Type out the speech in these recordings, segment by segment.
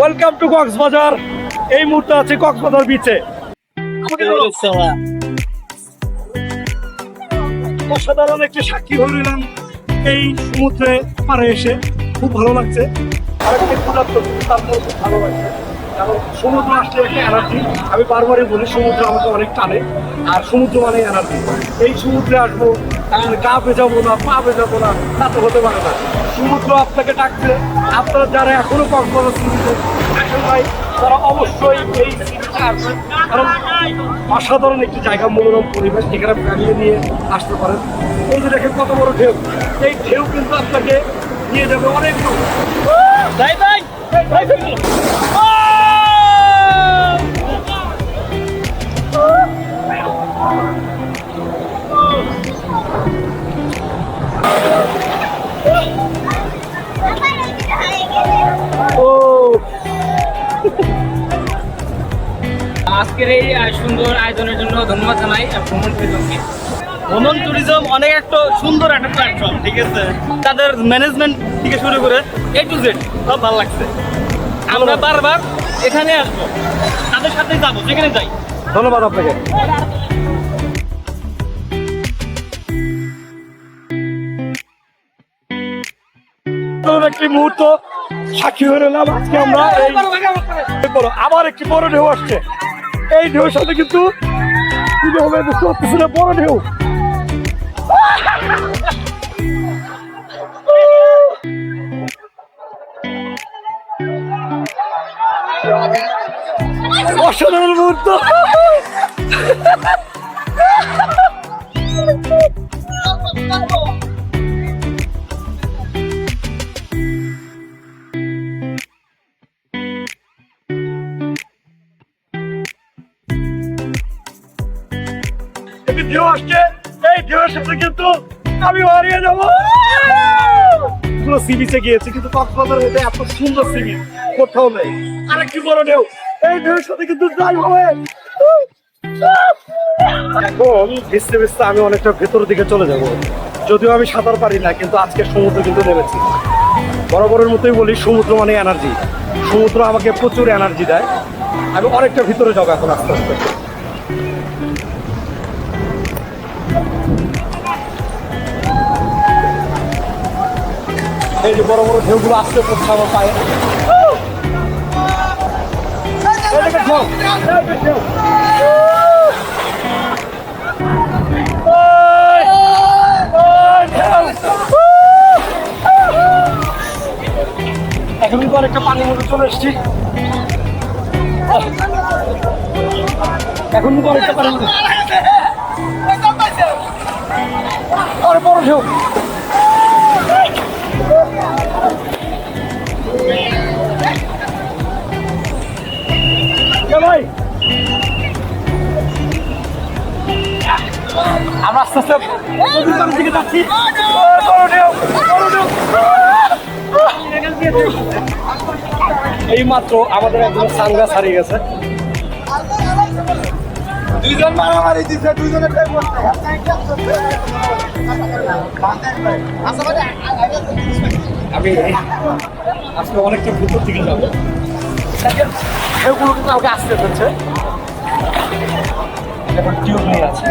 Welcome to Cox's Bazar. এই মুহূর্তে আছে কক্সবাজার বিচে অসাধারণ একটি সাক্ষী হইলাম এই সমুদ্রে পারে এসে খুব ভালো লাগছে। আরেকটি ক্ষুধার্ত তার খুব ভালো লাগছে। কারণ সমুদ্র আসলে একটা এনার্জি আমি বারবারই বলি, সমুদ্র আমাকে অনেক টানে। আর সমুদ্র মানে এনার্জি এই সমুদ্রে আসব গা ভেজাবো না, পা ভেজাবো না, তা তো হতে পারে না। সমুদ্র আপনাকে ডাকছে আপনারা যারা এখনও কক্সবাজার আসেন ভাই তারা অবশ্যই এই আসবেন। কারণ অসাধারণ একটি জায়গা মনোরম পরিবেশ এখানে ফ্যামিলি নিয়ে আসতে পারেন। এই যে দেখেন কত বড় ঢেউ। এই ঢেউ কিন্তু আপনাকে নিয়ে যাবে অনেক দূর। ভাই আজকের এই সুন্দর আয়োজনের জন্য ধন্যবাদ জানাই ভ্রমণ ট্যুরিজমকে ভ্রমণ ট্যুরিজম অনেক একটা সুন্দর একটা প্ল্যাটফর্ম ঠিক আছে তাদের ম্যানেজমেন্ট থেকে শুরু করে এ টু জেড সব ভালো লাগছে আমরা বারবার এখানে আসব তাদের সাথে যাব যেখানে যাই ধন্যবাদ আপনাকে একটি মুহূর্ত সাক্ষী হয়ে আজকে আমরা আবার একটি বড় ঢেউ আসছে এই ঢেউর সাথে কিন্তু বড় ঢেউ। অসাধারণ মুহূর্ত। একটি ঢেউ এই ঢেউয়ের সাথে কিন্তু আমি হারিয়ে যাব। পুরো সি বিচে গিয়েছি, কিন্তু কক্সবাজার মধ্যে এত সুন্দর সি কোথাও নেই। আরেকটি বড় ঢেউ, এই ঢেউয়ের সাথে কিন্তু যাই হবে। এখন ভিজতে ভিজতে আমি অনেকটা ভেতরের দিকে চলে যাব। যদিও আমি সাঁতার পারি না, কিন্তু আজকে সমুদ্র কিন্তু নেমেছি। বরাবরের মতোই বলি, সমুদ্র মানে এনার্জি সমুদ্র আমাকে প্রচুর এনার্জি দেয়। আমি অনেকটা ভিতরে যাব এখন আস্তে আস্তে। এই যে বড় বড় ঢেউগুলো আসতে পড়ছে আমার পায়ে। এখন কিন্তু অনেকটা পানির মধ্যে চলে এসেছি। এখন কিন্তু অনেকটা পানির মধ্যে বড় ঢেউ। আমরা আস্তে আস্তে নদীর দিকে যাচ্ছি। এই মাত্র আমাদের একজন সানগ্লাস হারিয়ে গেছে দুইজন মারামারি দিচ্ছে আমি আজকে অনেকটা ভিতর দিকে যাব। ঢেউগুলো কিন্তু আমাকে আসতে হচ্ছে। এখন টিউব নিয়ে আছে।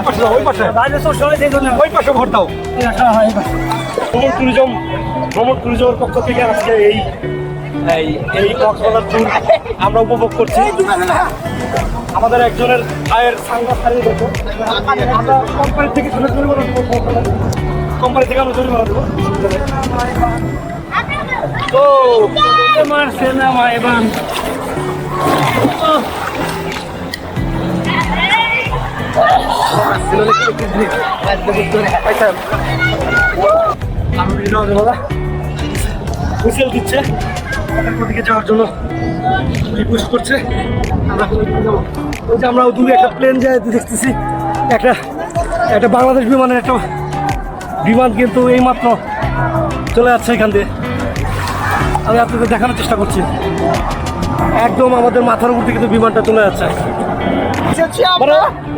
পাশে পাশে ওই পাশে ভ্রমণ ট্যুরিজম ভ্রমণ ট্যুরিজমের পক্ষ থেকে এই এই কক্সবাজার আমরা উপভোগ করছি আমাদের একজনের আয়ের সাংবাদ কোম্পানি থেকে আমরা জরিমানা দেবো না আমার এবার হুইসেল দিচ্ছে। ওদিকে যাওয়ার জন্য রিকোয়েস্ট করছে। আমরা ওই যে আমরা দূরে একটা প্লেন যায় দেখতেছি। একটা একটা বাংলাদেশ বিমানের একটা বিমান কিন্তু এইমাত্র চলে যাচ্ছে এখান দিয়ে। আমি আপনাদের দেখানোর চেষ্টা করছি। একদম আমাদের মাথার উপর থেকে কিন্তু বিমানটা চলে যাচ্ছে। এসেছি মানে আমরা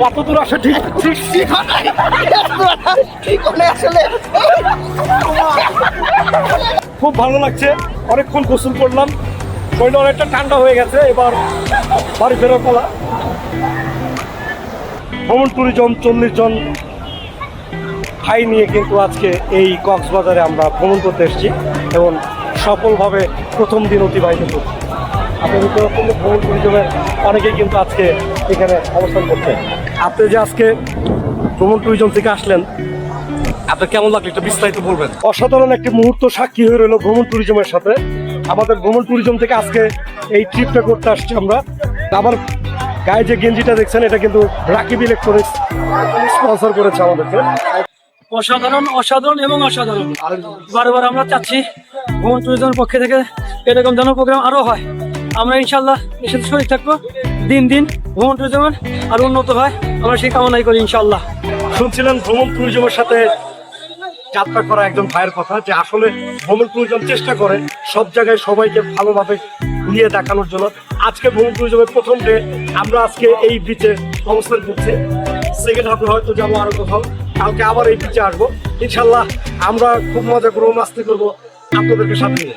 এত দূর আসা ঠিক ঠিক ঠিক ঠিক হলে আসলে। খুব ভালো লাগছে। অনেকক্ষণ গোসল করলাম। শরীরটা অনেকটা ঠান্ডা হয়ে গেছে এবার বাড়ি ফেরার পালা। ভ্রমণ ট্যুরিজম চল্লিশ জন ভাই নিয়ে কিন্তু আজকে এই কক্সবাজারে আমরা ভ্রমণ করতে এসেছি এবং সফলভাবে প্রথম দিন অতিবাহিত করছি। ভ্রমণ ট্যুরিজমের অনেকেই কিন্তু আজকে এখানে অবস্থান করছে আপনি যে আজকে ভ্রমণ ট্যুরিজম থেকে আসলেন, আপনার কেমন লাগল একটু বিস্তারিত বলবেন? অসাধারণ একটি মুহূর্ত সাক্ষী হয়ে রইল ভ্রমণ ট্যুরিজমের সাথে। আমাদের ভ্রমণ ট্যুরিজম থেকে আজকে এই ট্রিপটা করতে আসছি আমরা। আবার গায়ে যে গেঞ্জিটা দেখছেন, এটা কিন্তু রাকিব ইলেকট্রনিক্স স্পন্সর করেছে আমাদেরকে। অসাধারণ অসাধারণ এবং অসাধারণ। বারবার আমরা চাচ্ছি ভ্রমণ ট্যুরিজমের পক্ষে থেকে এরকম যেন প্রোগ্রাম আরও হয়। আমরা ইনশাল্লাহ এর সাথে শরীর থাকব, দিন দিন ভ্রমণ ট্যুরিজমের আরও উন্নত হয়। আমরা সেই কামনাই করি ইনশাল্লাহ। শুনছিলেন ভ্রমণ ট্যুরিজমের সাথে যাত্রা করা একজন ভাইয়ের কথা, যে আসলে ভ্রমণ ট্যুরিজম চেষ্টা করে, সব জায়গায় সবাইকে ভালোভাবে নিয়ে দেখানোর জন্য। আজকে ভ্রমণ ট্যুরিজমের প্রথম ডে, আমরা আজকে এই বিচে অবস্থান করছি। সেকেন্ড হাফে হয়তো যাব আরও কোথাও, কালকে আবার এই বিচে আসব। ইনশাল্লাহ আমরা খুব মজা করব, মাস্তি করব আপনাদেরকে সাথে নিয়ে।